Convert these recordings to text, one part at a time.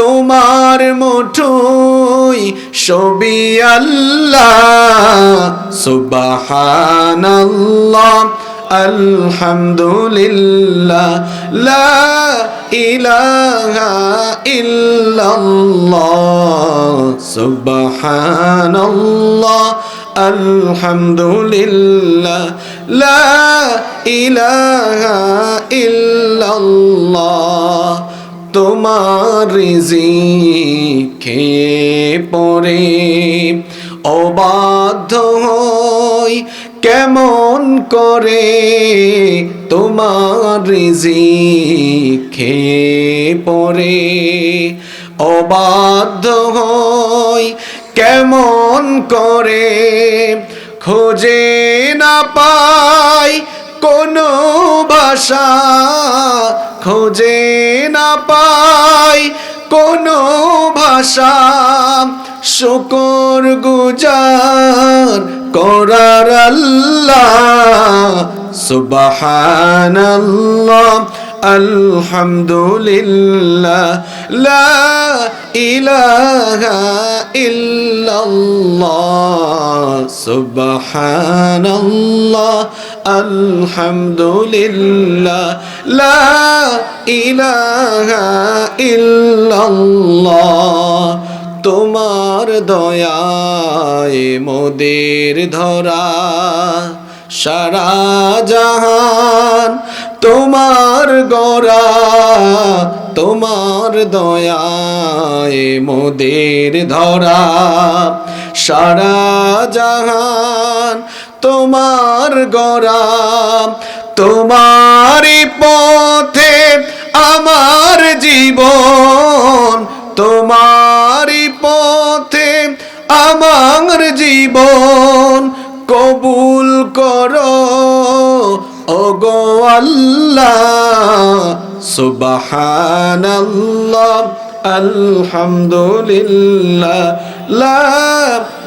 তোমার মুঠোই ছবি আল্লাহ। আলহামদুলিল্লাহ লা ইলাহা ইল্লাল্লাহ। সুবহানাল্লাহ আলহামদুলিল্লাহ লা ইলাহা ইল্লাল্লাহ। তোমার রিজিকে পরে অবাধ্য হই কেমন করে তোমার রিজিকে পরে অবাধ্য হই কেমন করে খোঁজে না পাই কোনো ভাষা খোঁজে না পাই কোনো ভাষা। শুকর গুজার করার আল্লাহ, সুবহানাল্লাহ, আলহামদুলিল্লাহ, লা ইলাহা ইল্লাল্লাহ, সুবহানাল্লাহ। আলহামদুলিল্লাহ, লা ইলাহা ইল্লাল্লাহ। তোমার দয়ায় মোদের ধরা, সারা জাহান তোমার গড়া। তোমার দয়ায় মোদের ধরা, সারা জাহান তোমার গড়া, তোমারই পথে আমার জীবন, তোমারই পথে আমার জীবন। কবুল করো, ওগো আল্লাহ আলহামদুলিল্লাহ, লা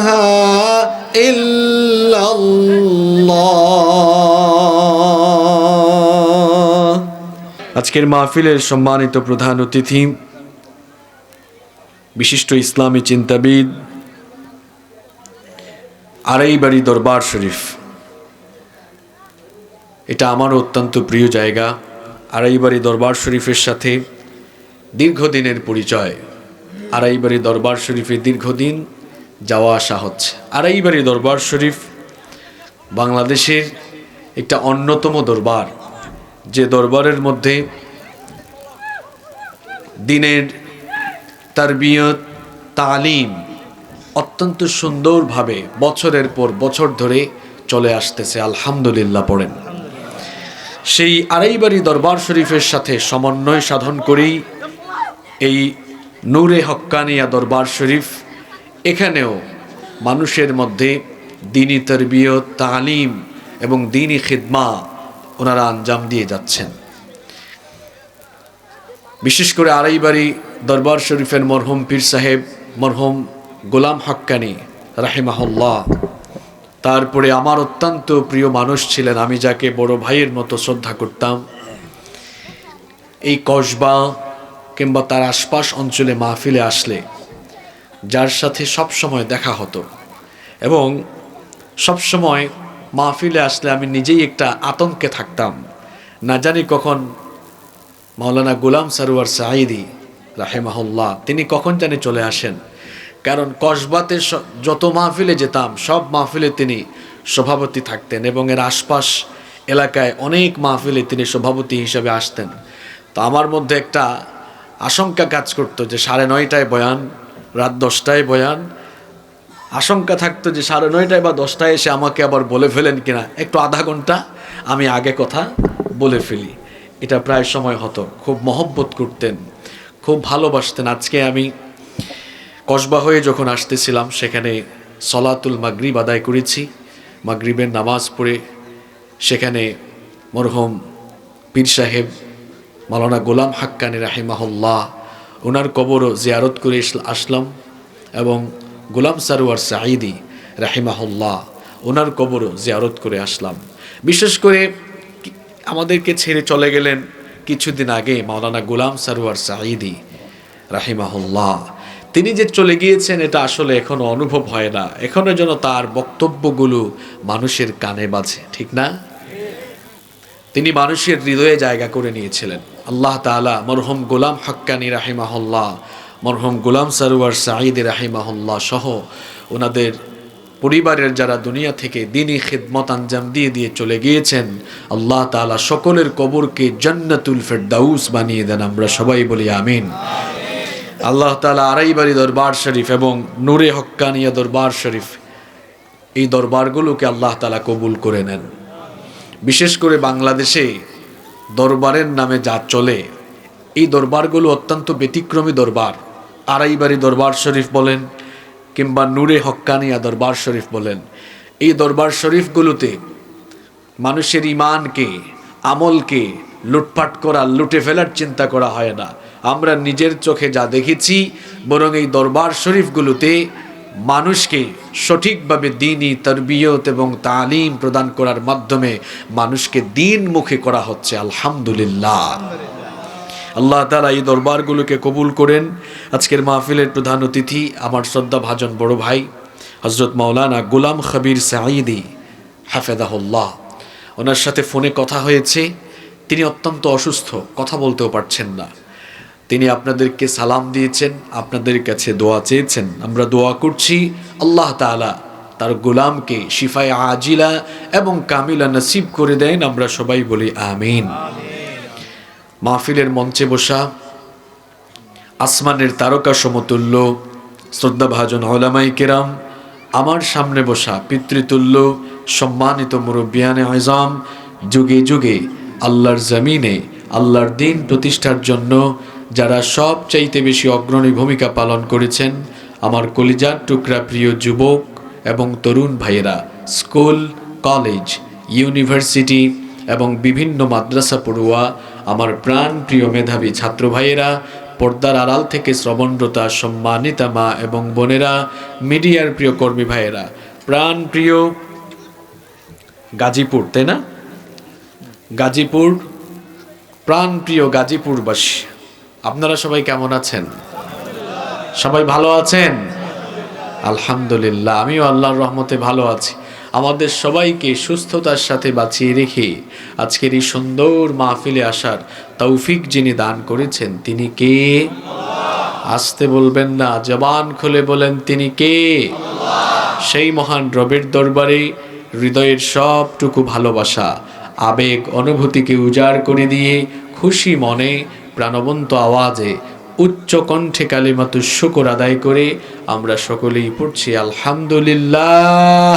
ইলাহা আজকের মাহফিলের সম্মানিত প্রধান অতিথি, বিশিষ্ট ইসলামী চিন্তাবিদ, আড়াইবাড়ি দরবার শরীফ। এটা আমার অত্যন্ত প্রিয় জায়গা, আড়াইবাড়ি দরবার শরীফের সাথে দীর্ঘদিনের পরিচয়। আড়াইবাড়ি দরবার শরীফে দীর্ঘদিন যাওয়া আসা হচ্ছে। আড়াইবাড়ি দরবার শরীফ বাংলাদেশের একটা অন্যতম দরবার, যে দরবারের মধ্যে দিনের তারবিয়ত, তালিম অত্যন্ত সুন্দরভাবে বছরের পর বছর ধরে চলে আসতেছে, আলহামদুলিল্লাহ পড়েন। সেই আড়াইবাড়ি দরবার শরীফের সাথে সমন্বয় সাধন করেই এই নূরে হক্কানিয়া দরবার শরীফ এখানেও মানুষের মধ্যে দিনই তরবিয়ত, তালিম এবং দিনই খিদমা ওনারা আঞ্জাম দিয়ে যাচ্ছেন। বিশেষ করে আড়াইবাড়ি দরবার শরীফের মরহুম পীর সাহেব, মরহুম গোলাম হক্কানি রাহিমাহুল্লাহ। তারপরে আমার অত্যন্ত প্রিয় মানুষ ছিলেন, আমি যাকে বড় ভাইয়ের মতো শ্রদ্ধা করতাম। এই কসবা কিংবা তার আশপাশ অঞ্চলে মাহফিলে আসলে যার সাথে সব সময় দেখা হতো। এবং সব সময় মাহফিলে আসলে আমি নিজেই একটা আতঙ্কে থাকতাম। না জানি কখন মাওলানা গোলাম সারোয়ার সাঈদি, রাহেমাহুল্লাহ, তিনি কখন জানি চলে আসেন। কারণ কসবাতে যত মাহফিলে যেতাম, সব মাহফিলে তিনি সভাপতি থাকতেন এবং এর আশপাশ এলাকায় অনেক মাহফিলে তিনি সভাপতি হিসেবে আসতেন। তো আমার মধ্যে একটা আশঙ্কা কাজ করতো যে সাড়ে নয়টায় বয়ান রাত দশটায় বয়ান। আশঙ্কা থাকতো যে সাড়ে নয়টায় বা দশটায় এসে আমাকে আবার বলে ফেলেন কিনা, একটু আধা ঘণ্টা, আমি আগে কথা বলে ফেলি। এটা প্রায় সময় হতো। খুব মহব্বত করতেন, খুব ভালোবাসতেন। আজকে আমি কসবা হয়ে যখন আসতেছিলাম, সেখানে সলাতুল মাগরিব আদায় করেছি। মাগরিবের নামাজ পড়ে সেখানে মরহম পীর সাহেব মালানা গোলাম হাক্কানি রাহিমাহুল্লাহ ওনার কবরও জিয়ারত করে আসলাম এবং গোলাম সারোয়ার সাঈদি রাহিমাহুল্লাহ ওনার কবরও জিয়ারত করে আসলাম। বিশেষ করে আমাদেরকে ছেড়ে চলে গেলেন কিছুদিন আগে মাওলানা গোলাম সারোয়ার সাঈদি রাহিমাহুল্লাহ। তিনি যে চলে গিয়েছেন, এটা আসলে এখনও অনুভব হয় না। এখনও যেন তার বক্তব্যগুলো মানুষের কানে বাজে, ঠিক না? তিনি মানুষের হৃদয়ে জায়গা করে নিয়েছিলেন। আল্লাহ তাআলা মরহম গোলাম হক্কানি রাহিমাহুল্লাহ, মরহম গোলাম সারোয়ার সাঈদ রাহিমাহুল্লাহ সহ ওনাদের পরিবারের যারা দুনিয়া থেকে দিনই খিদমত আঞ্জাম দিয়ে দিয়ে চলে গিয়েছেন, আল্লাহ তাআলা সকলের কবরকে জান্নাতুল ফেরদাউস বানিয়ে দেন। আমরা সবাই বলি আমিন। আল্লাহ তালা আড়াইবাড়ি দরবার শরীফ এবং নূরে হক্কানিয়া দরবার শরীফ এই দরবারগুলোকে আল্লাহ তালা কবুল করে নেন। বিশেষ করে বাংলাদেশে দরবারের নামে যা চলে, এই দরবারগুলো অত্যন্ত ব্যতিক্রমী দরবার। আড়াইবাড়ি দরবার শরীফ বলেন কিংবা নূরে হক্কানিয়া দরবার শরীফ বলেন। এই দরবার শরীফগুলোতে মানুষের ইমানকে আমলকে লুটপাট করা, লুটে ফেলার চিন্তা করা হয় না। আমরা নিজের চোখে যা দেখেছি, বরং এই দরবার শরীফগুলোতে মানুষকে সঠিকভাবে দিনই তরবিয়ত এবং তালিম প্রদান করার মাধ্যমে মানুষকে দিন মুখে করা হচ্ছে, আলহামদুলিল্লাহ। আল্লাহ তালা এই দরবারগুলোকে কবুল করেন। আজকের মাহফিলের প্রধান অতিথি আমার শ্রদ্ধা ভাজন বড় ভাই হজরত মাওলানা গুলাম খবির সাঈদি হাফেদাহুল্লাহ ওনার সাথে ফোনে কথা হয়েছে। তিনি অত্যন্ত অসুস্থ, কথা বলতেও পারছেন না। তিনি আপনাদেরকে সালাম দিয়েছেন, আপনাদের কাছে দোয়া চেয়েছেন। আমরা দোয়া করছি আল্লাহ তাআলা তার গোলামকে শিফায় আজিলা এবং কামিলা নসিব করে দেন, আমরা সবাই বলি আমিন। মাহফিলের মঞ্চে বসা, আসমানের তারকা সমতুল্য, শ্রদ্ধাভাজন হলামাই কেরাম, আমার সামনে বসা পিতৃতুল্য, সম্মানিত মুরব্বিয়ানে আজম, যুগে যুগে আল্লাহর জমিনে, আল্লাহর দিন প্রতিষ্ঠার জন্য যারা সব চাইতে বেশি অগ্রণী ভূমিকা পালন করেছেন, আমার কলিজার টুকরা প্রিয় যুবক এবং তরুণ ভাইয়েরা, স্কুল, কলেজ, ইউনিভার্সিটি এবং বিভিন্ন মাদ্রাসা পড়ুয়া, আমার প্রাণ প্রিয় মেধাবী ছাত্র ভাইয়েরা, পর্দার আড়াল থেকে শ্রবণরতা সম্মানিতা মা এবং বোনেরা, মিডিয়ার প্রিয় কর্মী ভাইয়েরা, প্রাণ প্রিয় গাজীপুর, তাই না? গাজীপুর, প্রাণ প্রিয় গাজীপুরবাসী। আপনারা সবাই কেমন আছেন? সবাই ভালো আছেন? আলহামদুলিল্লাহ, আমিও আল্লাহর রহমতে ভালো আছি। আমাদের সবাইকে সুস্থতার সাথে বাঁচিয়ে রেখে আজকের এই সুন্দর মাহফিলে আসার তৌফিক যিনি দান করেছেন, তিনি কে? আসতে বলবেন না, জবান খুলে বলেন, তিনি কে? সেই মহান রবের দরবারে হৃদয়ের সবটুকু ভালোবাসা, আবেগ, অনুভূতিকে উজাড় করে দিয়ে খুশি মনে প্রাণবন্ত আওয়াজে উচ্চ কণ্ঠে কালিমাতু শুকর আদায় করে আমরা সকলেই পড়ছি আলহামদুলিল্লাহ।